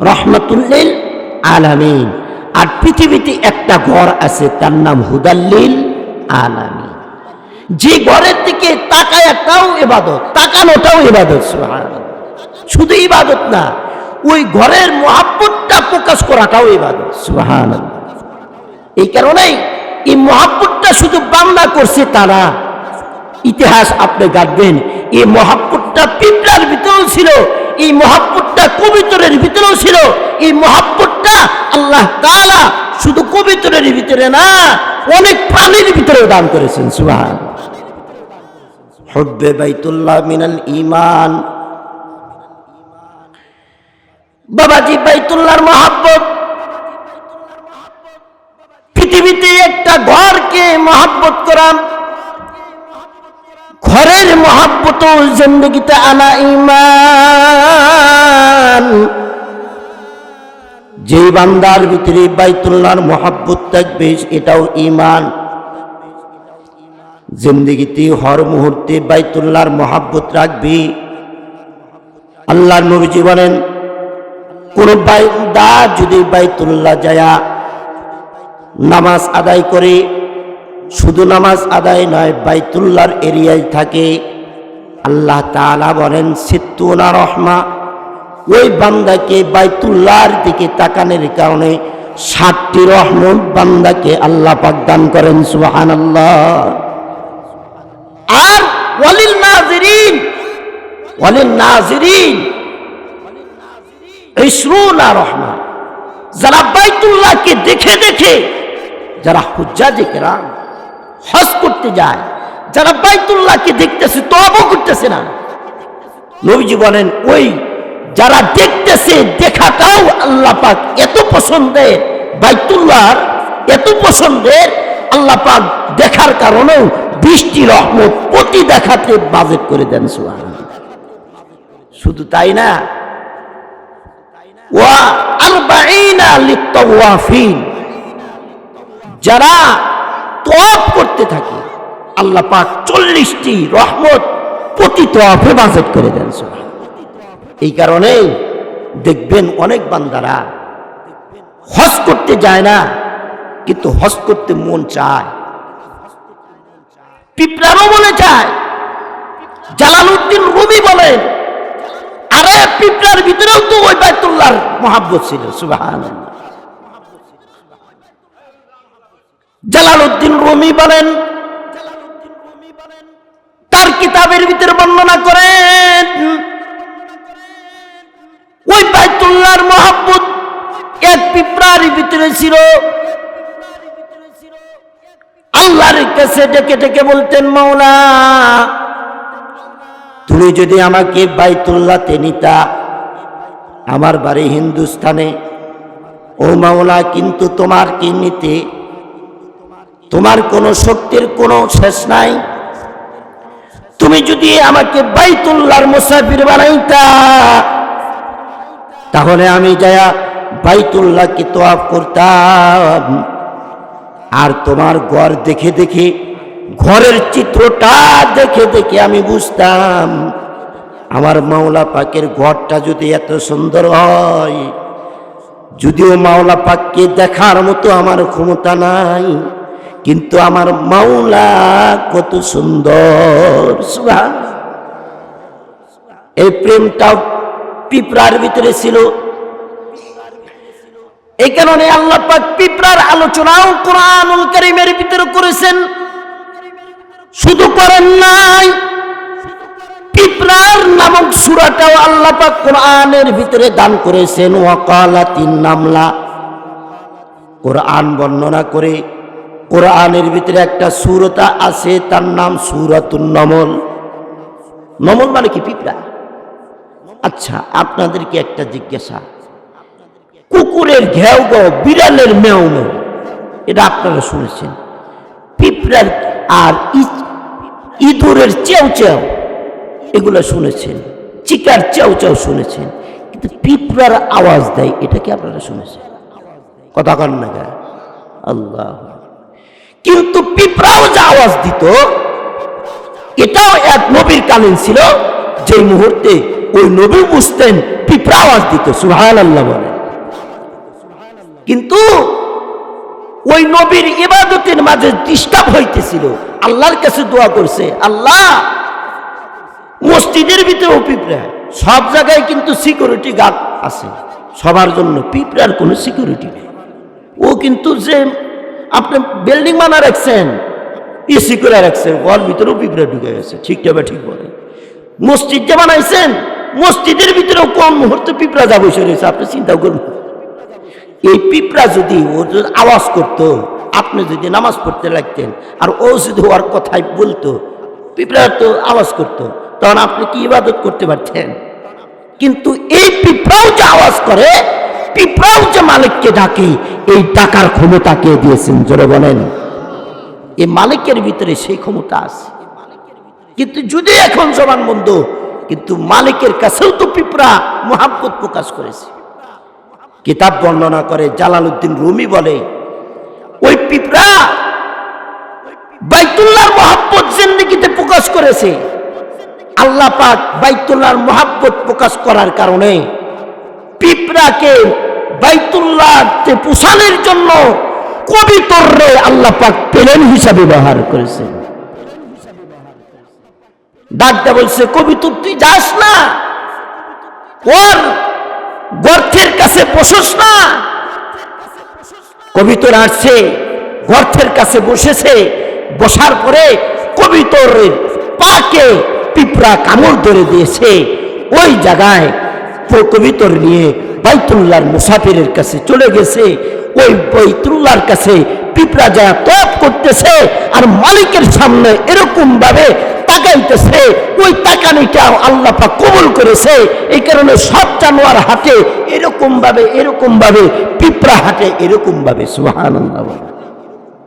রহমতুল্লিল আলামিন। আর পৃথিবীতে একটা ঘর আছে, তার নাম হুদাল্লিল আলামিন। যে ঘরের দিকে তাকায় একটাও ইবাদত, তাকানোটাও শুধু ইবাদত না, ওই ঘরের মহাব্বতটা প্রকাশ করাটাও ইবাদত সুহান এই কারণেই এই মহাব্বতটা শুধু বাংলা করছে তারা। ইতিহাস আপনি গাঁথবেন এই মহাব্বতটা পিঁপড়ার ভিতরেও ছিল, এই মহাব্বতটা কবিতরের ভিতরেও ছিল। এই মহাব্বতটা আল্লাহ তাআলা শুধু কবিতরের ভিতরে না অনেক প্রাণীর ভিতরেও দান করেছেন সুবহান। হুব্বে বাইতুল্লাহ মিনাল ঈমান। বাবাজি বাইতুল্লাহর মহাব্বত। পৃথিবীতে একটা ঘরকে মহাব্বত করা ঘরের মহাব্বত, জিন্দগিতে আনা ইমান যে বান্দার ভিতরে বাইতুল্লাহর মহাব্বত থাকবে, এটাও ইমান জিন্দগিতে হর মুহূর্তে বাইতুল্লাহর মহাব্বত রাখবি। আল্লাহর নবীজি বলেন, কোন বান্দা যদি বাইতুল্লাহ যায়া নামাজ আদায় করে শুধু নামাজ আদায় নয়, বাইতুল্লাহর এরিয়ায় থাকে। আল্লাহ তাআলা বলেন, সিত্তুনা রহমা। ওই বান্দাকে বাইতুল্লাহর দিকে তাকানের কারণে ষাটটি রহমত বান্দাকে আল্লাহ পাক দান করেন, সুবহানাল্লাহ। আর ওয়ালিল নাজিরিন ওয়ালিল নাজিরিন, ইসরুনা রহমা। যারা বাইতুল্লাহকে দেখে দেখে, যারা হুজ্জাজে কেরাম হজ করতে যায়, যারা বাইতুল্লাহকে দেখতেছে তবও করতেছে না। নবীজি বলেন, ওই যারা দেখতেছে, দেখাটাও আল্লাহ পাক এত পছন্দের, বাইতুল্লাহর এত পছন্দের, আল্লাহ পাক দেখার কারণেও বৃষ্টি, রহমত প্রতি দেখাতে বাজেট করে দেন সুবহান শুধু তাই না, ওয়া লিত্তাওয়াফিন, যারা তওয়াফ করতে থাকে। আল্লাহ পাক চল্লিশটি রহমত প্রতি তওয়াফে বাজেট করে দেন এই কারণে দেখবেন অনেক বান্দারা হজ করতে যায় না, কিন্তু হজ করতে মন চায়। পিঁপড়ারও মনে চায়। জালালউদ্দিন রুমি বলেন, আরে পিঁপড়ার ভিতরেও তো ওই বাইতুল্লাহর মহাব্বত ছিল সুবাহান জালালউদ্দিন রুমি বলেন, তার কিতাবের ভিতরে বর্ণনা করেন, ওই বাইতুল্লাহর মহাব্বত এক পিঁপড়ার ভিতরে ছিল। আল্লাহর কাছে ডেকে ডেকে বলতেন মৌলা তুমি যদি আমাকে বাইতুল্লাতে নিতা, আমার বাড়ি হিন্দুস্থানে ও মাওলা, কিন্তু তোমার কি নিতে তোমার কোনো শক্তির কোনো শেষ নাই। তুমি যদি আমাকে বাইতুল্লাহর মুসাফির বানাইতা, তাহলে আমি যায়া বাইতুল্লাহকে তোয়াফ করতাম। আর তোমার ঘর দেখে দেখে, ঘরের চিত্রটা দেখে দেখে আমি বুঝতাম, আমার মাওলা পাকের ঘরটা যদি এত সুন্দর হয়, যদিও মাওলা পাককে দেখার মতো আমার ক্ষমতা নাই। কিন্তু আমার মাওলা কত সুন্দর। এই প্রেমটাও পিঁপড়ার ভিতরে ছিল। এই কারণে আল্লাহ পিঁপড়ার আলোচনাও কোরআনুল কারীমের ভিতরে করেছেন। শুধু করেন নাই, পিঁপড়ার নামক সুরাটাও আল্লাহ পাক কোরআনের ভিতরে দান করেছেন। ওয়াকালাতিন নামলা। কোরআন বর্ণনা করে কোরআনের ভিতরে একটা সুরতা আছে, তার নাম সুরাতুন নমল। নমল মানে কি? পিঁপড়া। আচ্ছা আপনাদেরকে একটা জিজ্ঞাসা। কুকুরের ঘেউ বিড়ালের মেও মেও এটা আপনারা শুনেছেন। পিঁপড়ার আর ইঁদুরের চেউ চেউ, এগুলো শুনেছেন। চিকার চেউ চেউ শুনেছেন। কিন্তু পিঁপড়ার আওয়াজ দেয়, এটা কি আপনারা শুনেছেন? কথা কন না? আল্লাহ কিন্তু পিঁপড়াও যে আওয়াজ দিত, এটাও এক নবীর কালীন ছিল। যে মুহূর্তে ওই নবী বুঝতেন পিঁপড়া আওয়াজ দিত সুহান আল্লাহ বলে। কিন্তু ওই নবীর ইবাদতের মাঝে ডিস্টার্ব হইতেছিল। আল্লাহর কাছে দোয়া করছে, আল্লাহ, মসজিদের ভিতরেও পিঁপড়া, সব জায়গায় কিন্তু সিকিউরিটি গার্ড আছে। সবার জন্য পিঁপড়ার কোনো সিকিউরিটি নেই। ও কিন্তু যে আপনি বিল্ডিং বানা রাখছেন ইসি করে রাখছেন ওর ভিতরেও পিঁপড়ে ঢুকে গেছে ঠিকটা বা ঠিক বলে। মসজিদ যে বানাইছেন, মসজিদের ভিতরেও কোন মুহূর্তে পিঁপড়া যা বসে রয়েছে, আপনি চিন্তা করুন এই পিঁপড়া যদি আওয়াজ করতো, আপনি যদি নামাজ পড়তে লাগতেন, আর ও যদি ওর কথাই বলতো পিঁপড়া তো আওয়াজ করতো, তখন আপনি কি ইবাদত করতে পারতেন? কিন্তু এই পিঁপড়াও যে আওয়াজ করে, পিঁপড়াও যে মালিককে ডাকে এই ডাকার ক্ষমতা কে দিয়েছেন? জোরে বলেন। এই মালিকের ভিতরে সেই ক্ষমতা আছে। কিন্তু যদি এখন জবান বন্ধ, কিন্তু মালিকের কাছেও তো পিঁপড়া মহাব্বত প্রকাশ করেছে। কিতাব বর্ণনা করে জালালউদ্দিন রুমি বলে, ওই পিঁপড়া বাইতুল্লাহর মহাব্বত জিন্দিগিতে প্রকাশ করেছে। আল্লাহ পাক বাইতুল্লাহর মহাব্বত প্রকাশ করার কারণে পিঁপড়াকে বাইতুল্লাহতে পোষানোর জন্য কবিতরে আল্লাহ পাক পেলেন হিসাবে ব্যবহার করেছেন। ডাকটা বলছে কবিতর তুই যাস না? ওর গর্থের কাছে বসস না? কবিতর আসছে গর্থের কাছে বসেছে, বসার পরে কবিতরের পাকে পিঁপড়া কামড় ধরে দিয়েছে। ওই জায়গায় প- কবিতর নিয়ে বাইতুল্লাহর মুসাফিরের কাছে চলে গেছে। ওই বাইতুল্লাহর কাছে পিঁপড়া যা তপ করতেছে আর মালিকের সামনে এরকম ভাবে তাকাইতেছে, ওই তাকানিটা আল্লাহ কবুল করেছে। এই কারণে সব জানোয়ার হাটে এরকম ভাবে এরকম ভাবে, পিঁপড়া হাটে এরকম ভাবে সুহান